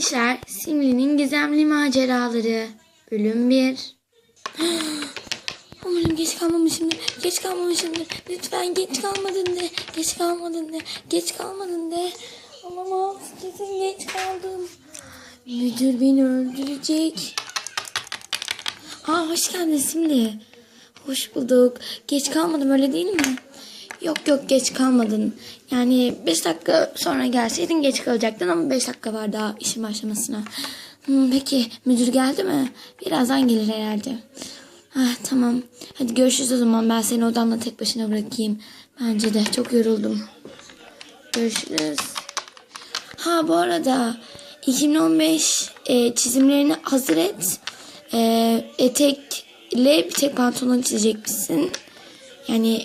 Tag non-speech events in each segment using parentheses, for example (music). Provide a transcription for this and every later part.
Gençler, Simli'nin gizemli maceraları. Bölüm 1. (gasps) Umarım geç kalmamışımdır. Geç kalmamışımdır. Lütfen geç kalmadın de. Geç kalmadın de. Geç kalmadın de. Olamaz. Kesin geç kaldım. Müdür beni öldürecek. Aa hoş geldin Simli. Hoş bulduk. Geç kalmadım öyle değil mi? Yok yok geç kalmadın. Yani 5 dakika sonra gelseydin geç kalacaktın ama 5 dakika var daha işin başlamasına. Hmm, peki müdür geldi mi? Birazdan gelir herhalde. Ah, tamam. Hadi görüşürüz o zaman. Ben seni odamda tek başına bırakayım. Bence de çok yoruldum. Görüşürüz. Ha bu arada 2015 e, çizimlerini hazır et. E, etekle bir tek pantolon çizecekmişsin. Yani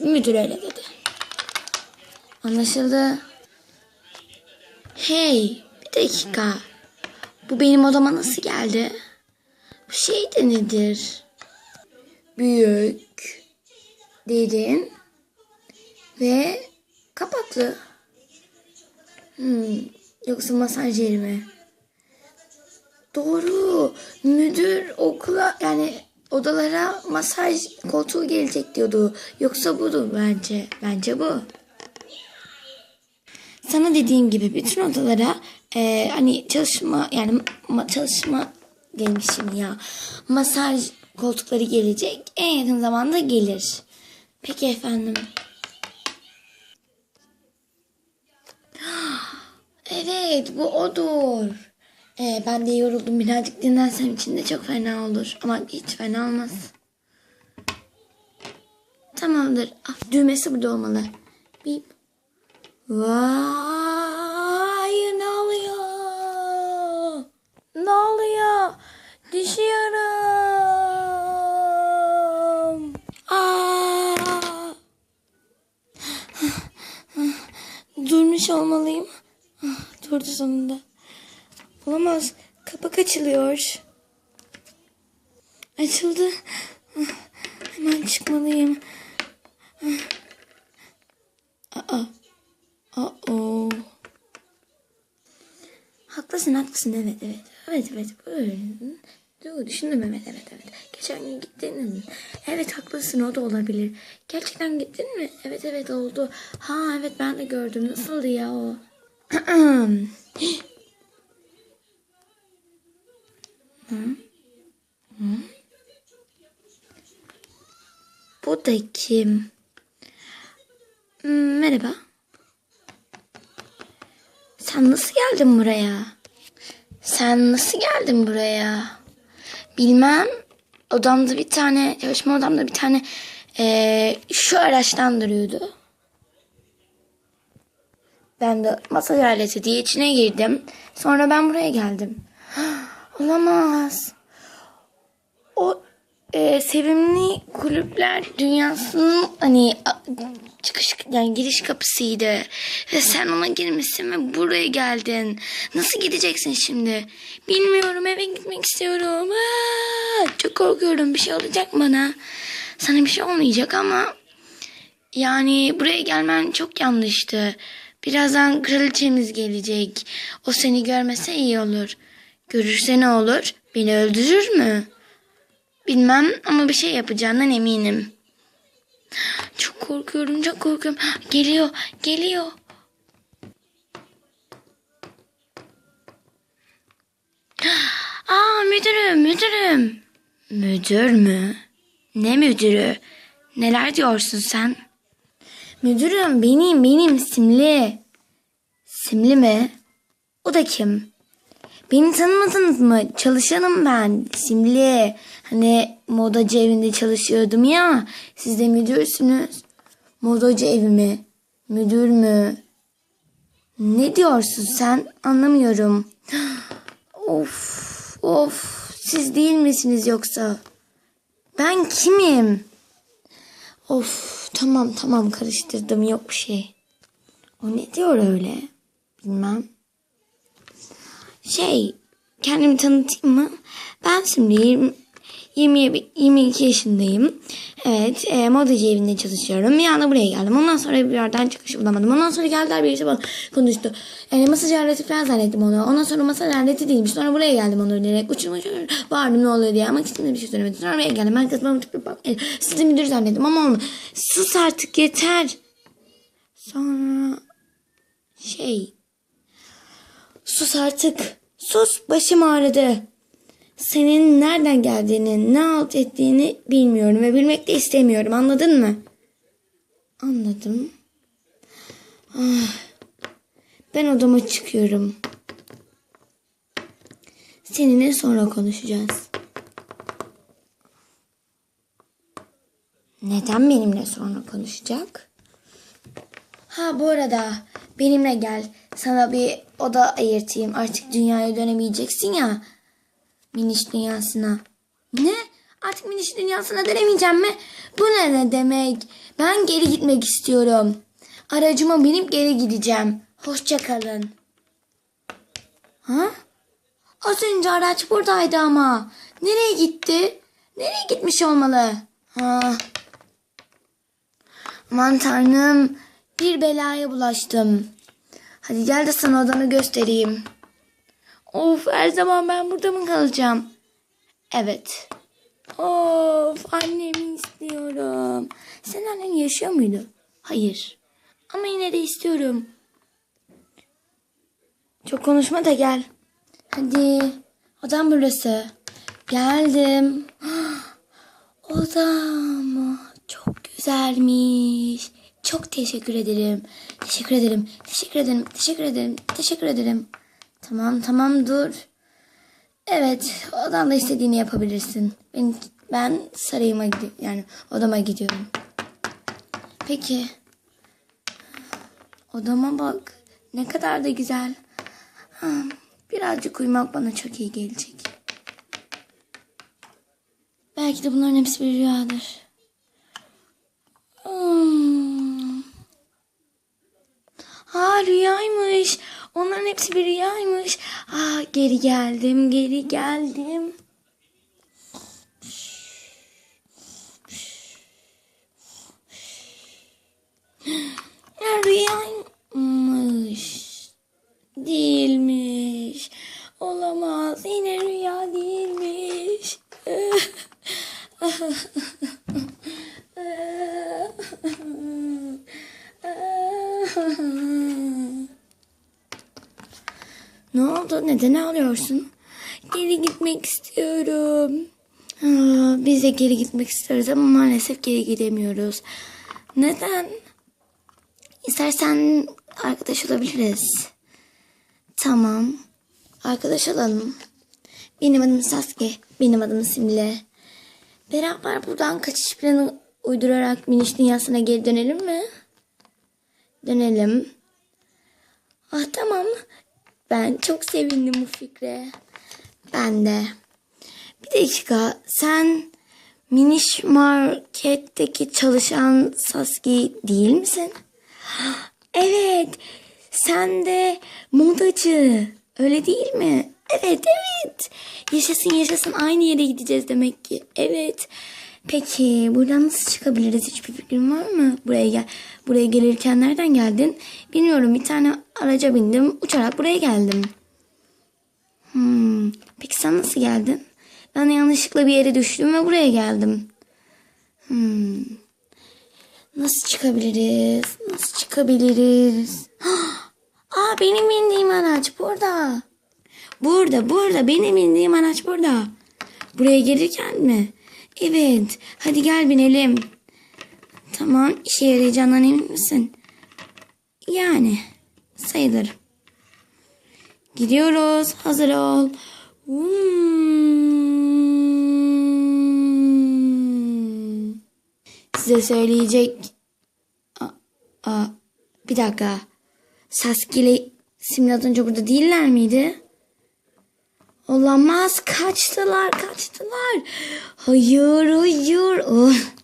müdür öyle dedi. Anlaşıldı. Hey bir dakika. Bu benim odama nasıl geldi? Bu şey de nedir? Büyük, derin ve kapaklı. Hmm, yoksa masaj yeri mi? Doğru. Müdür okula yani odalara masaj koltuğu gelecek diyordu. Yoksa budur bence. Bence bu. Sana dediğim gibi bütün odalara e, hani çalışma yani ma- çalışma demişim ya. Masaj koltukları gelecek. En yakın zamanda gelir. Peki efendim. (gasps) Evet bu odur. Ee, ben de yoruldum birazcık dinlensem içinde çok fena olur. Ama hiç fena olmaz. Tamamdır. Ah, düğmesi burada olmalı. Bip. Vay ne oluyor? Ne oluyor? Düşüyorum. (laughs) Durmuş olmalıyım. Ah, Durdu sonunda. Olamaz. Kapak açılıyor. Açıldı. Hemen çıkmalıyım. Aa. Aa. Haklısın haklısın evet evet. Evet evet. Buyurun. Dur düşündüm evet evet evet. Geçen gün gittin mi? Evet haklısın o da olabilir. Gerçekten gittin mi? Evet evet oldu. Ha evet ben de gördüm. Nasıldı ya o? (clears throat) Bu da kim? Hmm, Merhaba. Sen nasıl geldin buraya? Sen nasıl geldin buraya? Bilmem. Odamda bir tane, çalışma odamda bir tane eee, şu araçtan duruyordu. Ben de masaj aleti diye içine girdim. Sonra ben buraya geldim. (gasps) Olamaz. O e, sevimli kulüpler dünyasının hani çıkış yani giriş kapısıydı. Ve sen ona girmişsin ve buraya geldin. Nasıl gideceksin şimdi? Bilmiyorum eve gitmek istiyorum. Aa, çok korkuyorum bir şey olacak bana. Sana bir şey olmayacak ama yani buraya gelmen çok yanlıştı. Birazdan kraliçemiz gelecek. O seni görmese iyi olur. Görürse ne olur? Beni öldürür mü? Bilmem ama bir şey yapacağından eminim. Çok korkuyorum, çok korkuyorum. Geliyor, geliyor. Aa müdürüm, müdürüm. Müdür mü? Ne müdürü? Neler diyorsun sen? Müdürüm benim, benim Simli. Simli mi? O da kim? Beni tanımadınız mı? Çalışanım ben. Simli. Hani modacı evinde çalışıyordum ya. Siz de müdürsünüz. Modacı evi mi? Müdür mü? Ne diyorsun sen? Anlamıyorum. (gasps) Of, of. Siz değil misiniz yoksa? Ben kimim? Of, tamam tamam karıştırdım. Yok bir şey. O ne diyor öyle? Bilmem. Şey, kendimi tanıtayım mı? Ben şimdi 20, 20, 22 yaşındayım. Evet, e, modacı evinde çalışıyorum. Bir anda buraya geldim. Ondan sonra bir yerden çıkış bulamadım. Ondan sonra geldiler birisi bana konuştu. Yani masaj aleti falan zannettim onu. Ondan sonra masaj aleti değilmiş. Sonra buraya geldim onu diyerek. Uçurum uçurum. Bağırdım ne oluyor diye ama kimse bir şey söylemedi. Sonra buraya geldim. Herkes bana tıkıp bak. e, Sizi müdür zannettim ama olmadı. Sus artık yeter. Sonra şey. Sus artık. Sus başım ağrıdı senin nereden geldiğini, ne alt ettiğini bilmiyorum ve bilmek de istemiyorum. Anladın mı? Anladım. Ah, ben odama çıkıyorum. Seninle sonra konuşacağız. Neden benimle sonra konuşacak? Ha bu arada benimle gel. Sana bir oda ayırtayım. Artık dünyaya dönemeyeceksin ya. Miniş dünyasına. Ne? Artık miniş dünyasına dönemeyeceğim mi? Bu ne, demek? Ben geri gitmek istiyorum. Aracıma binip geri gideceğim. Hoşça kalın. Ha? Az önce araç buradaydı ama. Nereye gitti? Nereye gitmiş olmalı? Ha. Aman tanrım. Bir belaya bulaştım. Hadi gel de sana odanı göstereyim. Of her zaman ben burada mı kalacağım? Evet. Of annemi istiyorum. Sen annen yaşıyor muydu? Hayır. Ama yine de istiyorum. Çok konuşma da gel. Hadi. Odam burası. Geldim. (gasps) Odam. Çok güzelmiş. Çok teşekkür ederim. Teşekkür ederim. Teşekkür ederim. Teşekkür ederim. Teşekkür ederim. Tamam tamam dur. Evet odanda istediğini yapabilirsin. Ben, ben sarayıma gidiyorum. Yani odama gidiyorum. Peki. Odama bak. Ne kadar da güzel. Birazcık uyumak bana çok iyi gelecek. Belki de bunların hepsi bir rüyadır. Hmm. Ha rüyaymış. Onların hepsi bir rüyaymış. Ha geri geldim, geri geldim. Ya rüyaymış. Değilmiş. Olamaz. Yine rüya değilmiş. Neden ağlıyorsun? Geri gitmek istiyorum. Biz de geri gitmek istiyoruz ama maalesef geri gidemiyoruz. Neden? İstersen arkadaş olabiliriz. Tamam. Arkadaş olalım. Benim adım Sasuke. Benim adım Simle. Beraber buradan kaçış planı uydurarak miniş dünyasına geri dönelim mi? Dönelim. Ah tamam. Ben çok sevindim bu fikre. Ben de. Bir dakika. Sen Miniş Market'teki çalışan Sasuke değil misin? (gasps) Evet. Sen de modacı. Öyle değil mi? Evet evet. Yaşasın yaşasın aynı yere gideceğiz demek ki. Evet. Peki buradan nasıl çıkabiliriz? Hiçbir fikrin var mı? Buraya gel. Buraya gelirken nereden geldin? Bilmiyorum. Bir tane araca bindim. Uçarak buraya geldim. Hmm. Peki sen nasıl geldin? Ben yanlışlıkla bir yere düştüm ve buraya geldim. Hmm. Nasıl çıkabiliriz? Nasıl çıkabiliriz? (gasps) Aa benim bindiğim araç burada. Burada burada benim bindiğim araç burada. Buraya gelirken mi? Evet. Hadi gel binelim. Tamam işe yarayacağından emin misin? Yani sayılır. Gidiyoruz. Hazır ol. Hmm. Size söyleyecek... Bir dakika. Sasuke ile önce burada değiller miydi? Olamaz. Kaçtılar, kaçtılar. Hayır, hayır. Oh.